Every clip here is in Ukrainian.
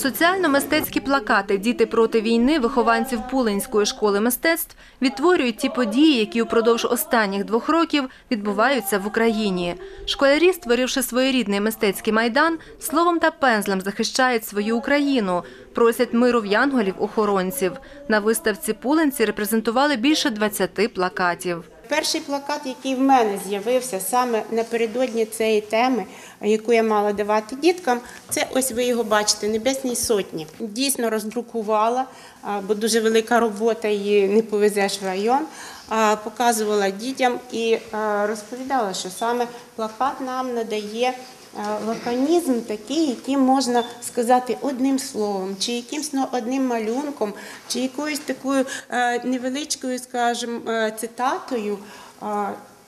Соціально-мистецькі плакати Діти проти війни вихованців Пулинської школи мистецтв відтворюють ті події, які упродовж останніх двох років відбуваються в Україні. Школярі, створивши своєрідний мистецький майдан, словом та пензлем захищають свою Україну, просять миру в янголів-охоронців. На виставці Пулинці репрезентували більше 20 плакатів. Перший плакат, який в мене з'явився саме напередодні цієї теми, яку я мала давати діткам, це ось ви його бачите, Небесній сотні. Дійсно роздрукувала, бо дуже велика робота, її не повезеш в район. Показувала дітям і розповідала, що саме плакат нам надає. Лаконізм такий, який можна сказати одним словом, чи якимсь ну, одним малюнком, чи якоюсь такою е, невеличкою, скажімо, е, цитатою е,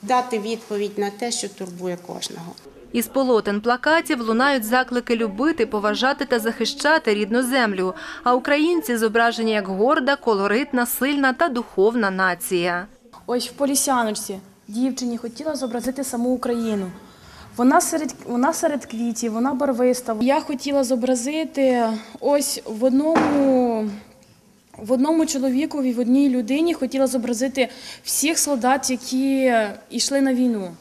дати відповідь на те, що турбує кожного. Із полотен плакатів лунають заклики любити, поважати та захищати рідну землю. А українці зображені як горда, колоритна, сильна та духовна нація. Ось в Полісяночці дівчині хотіла зобразити саму Україну. Вона серед, вона серед квітів, вона барвиста. Я хотіла зобразити ось в одному, в одному чоловікові, в одній людині хотіла зобразити всіх солдат, які йшли на війну.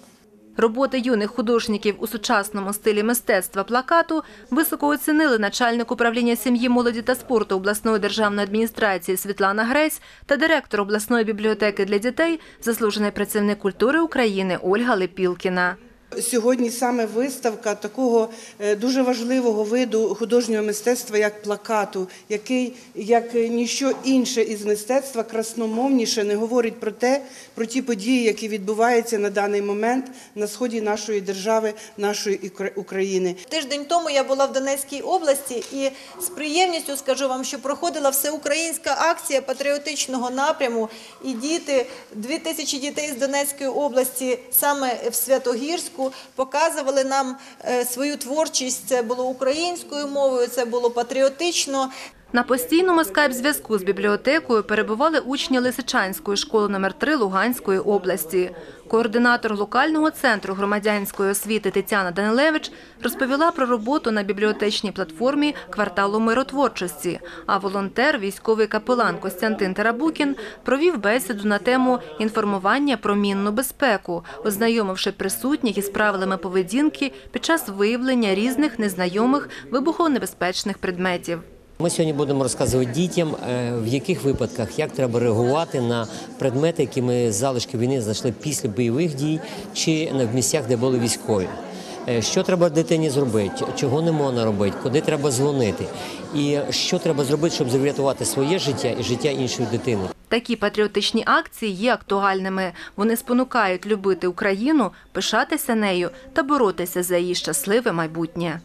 Роботи юних художників у сучасному стилі мистецтва плакату високо оцінили начальник управління сім'ї, молоді та спорту обласної державної адміністрації Світлана Гресь та директор обласної бібліотеки для дітей, заслужений працівник культури України Ольга Лепілкіна. Сьогодні саме виставка такого е, дуже важливого виду художнього мистецтва, як плакату, який, як ніщо інше із мистецтва, красномовніше не говорить про те, про ті події, які відбуваються на даний момент на сході нашої держави, нашої України. Тиждень тому я була в Донецькій області і з приємністю скажу вам, що проходила всеукраїнська акція патріотичного напряму. І діти, дві тисячі дітей з Донецької області саме в Святогірську показували нам е, свою творчість. Це було українською мовою, це було патріотично. На постійному скайп-зв'язку з бібліотекою перебували учні Лисичанської школи номер 3 Луганської області. Координатор локального центру громадянської освіти Тетяна Данилевич розповіла про роботу на бібліотечній платформі кварталу миротворчості. А волонтер, військовий капелан Костянтин Тарабукін провів бесіду на тему інформування про мінну безпеку, ознайомивши присутніх із правилами поведінки під час виявлення різних незнайомих вибухонебезпечних предметів. Ми сьогодні будемо розказувати дітям, е, в яких випадках як треба реагувати на предмети, які ми залишки війни знайшли після бойових дій чи в місцях, де були військові. Е, Що треба дитині зробити, чого не можна робити, куди треба дзвонити, і що треба зробити, щоб врятувати своє життя і життя іншої дитини. Такі патріотичні акції є актуальними. Вони спонукають любити Україну, пишатися нею та боротися за її щасливе майбутнє.